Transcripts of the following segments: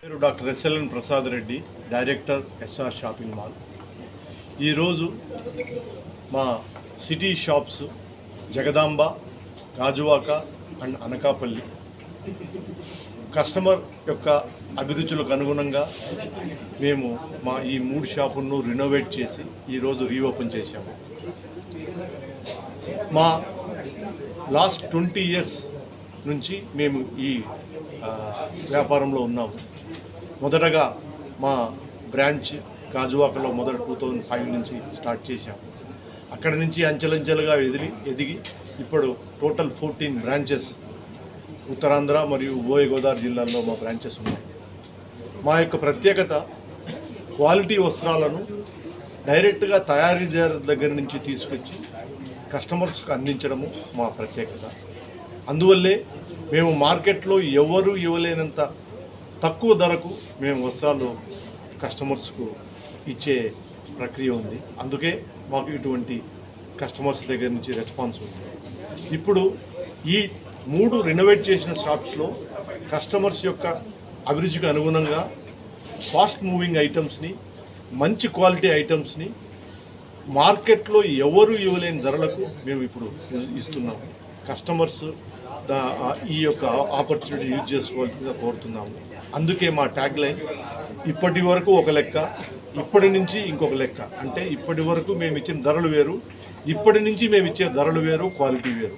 పేరు doctor SLN Prasad Reddy director SR shopping mall. ఈరోజు మా city shops Jagadamba Gajuwaka and Anakapalli. Customer యొక్క అభిరుచులకు అనుగుణంగా మేము మా ఈ మూడు షాపులను రినోవేట్ చేసి ఈరోజు రీఓపెన్ చేశాము. మా లాస్ట్ ట్వంటీ ఇయర్స్ నుంచి మేము ఈ వ్యాపారంలో ఉన్నాము. మొదటగా మా బ్రాంచ్ గాజువాకలో మొదట టూ థౌజండ్ ఫైవ్ నుంచి స్టార్ట్ చేశాము అక్కడి నుంచి అంచెలంచెలుగా ఎదిగి ఎదిగి ఇప్పుడు టోటల్ ఫోర్టీన్ బ్రాంచెస్ ఉత్తరాంధ్ర మరియు ఉభయ గోదావరి జిల్లాల్లో మా బ్రాంచెస్ ఉన్నాయి. మా యొక్క ప్రత్యేకత క్వాలిటీ వస్త్రాలను డైరెక్ట్గా తయారీదారు దగ్గర నుంచి తీసుకొచ్చి కస్టమర్స్కి అందించడము మా ప్రత్యేకత. అందువల్లే మేము మార్కెట్లో ఎవరు ఇవ్వలేనంత తక్కువ ధరకు మేము వస్త్రాలు కస్టమర్స్కు ఇచ్చే ప్రక్రియ ఉంది. అందుకే మాకు ఇటువంటి కస్టమర్స్ దగ్గర నుంచి రెస్పాన్స్ ఉంది. ఇప్పుడు ఈ మూడు రెనోవేట్ చేసిన షాప్స్లో కస్టమర్స్ యొక్క అభిరుచికి అనుగుణంగా ఫాస్ట్ మూవింగ్ ఐటమ్స్ని మంచి క్వాలిటీ ఐటమ్స్ని మార్కెట్లో ఎవరు ఇవ్వలేని ధరలకు మేము ఇప్పుడు ఇస్తున్నాము కస్టమర్స్ ఈ యొక్క ఆపర్చునిటీ యూజ్ చేసుకోవాల్సిందిగా కోరుతున్నాము. అందుకే మా ట్యాగ్ లైన్ ఇప్పటి వరకు ఒక లెక్క ఇప్పటి నుంచి ఇంకొక లెక్క. అంటే ఇప్పటి వరకు మేము ఇచ్చిన ధరలు వేరు ఇప్పటి నుంచి మేము ఇచ్చే ధరలు వేరు క్వాలిటీ వేరు.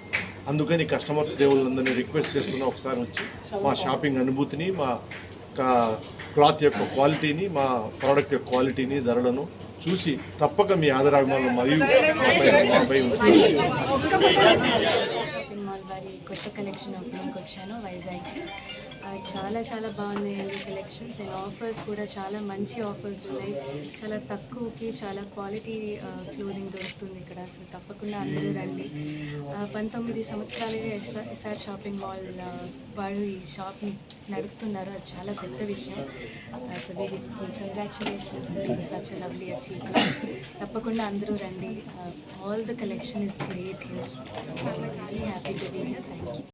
అందుకని కస్టమర్స్ దేవుళ్ళందరినీ రిక్వెస్ట్ చేస్తున్నా ఒకసారి వచ్చి మా షాపింగ్ అనుభూతిని మా క్లాత్ యొక్క క్వాలిటీని మా ప్రోడక్ట్ యొక్క క్వాలిటీని ధరలను చూసి తప్పక మీ ఆదరాభిమానులు మరియు మాల్ వారి కొత్త కలెక్షన్ ఓపెనింగ్కి వచ్చాను వైజాగ్కి. చాలా చాలా బాగున్నాయండి కలెక్షన్స్ అండ్ ఆఫర్స్ కూడా చాలా మంచి ఆఫర్స్ ఉన్నాయి. చాలా తక్కువకి చాలా క్వాలిటీ క్లోదింగ్ దొరుకుతుంది ఇక్కడ. సో తప్పకుండా అందరూ రండి. పంతొమ్మిది సంవత్సరాలుగా ఎస్ఆర్ ఎస్ఆర్ షాపింగ్ మాల్ వాళ్ళు ఈ షాప్ని నడుపుతున్నారు. అది చాలా పెద్ద విషయం. సో వీరి కంగ్రాచులేషన్స్ సచ్ లవ్లీ అచీవ్మెంట్ తప్పకుండా అందరూ రండి. All the collection is great here so very happy to be here thank you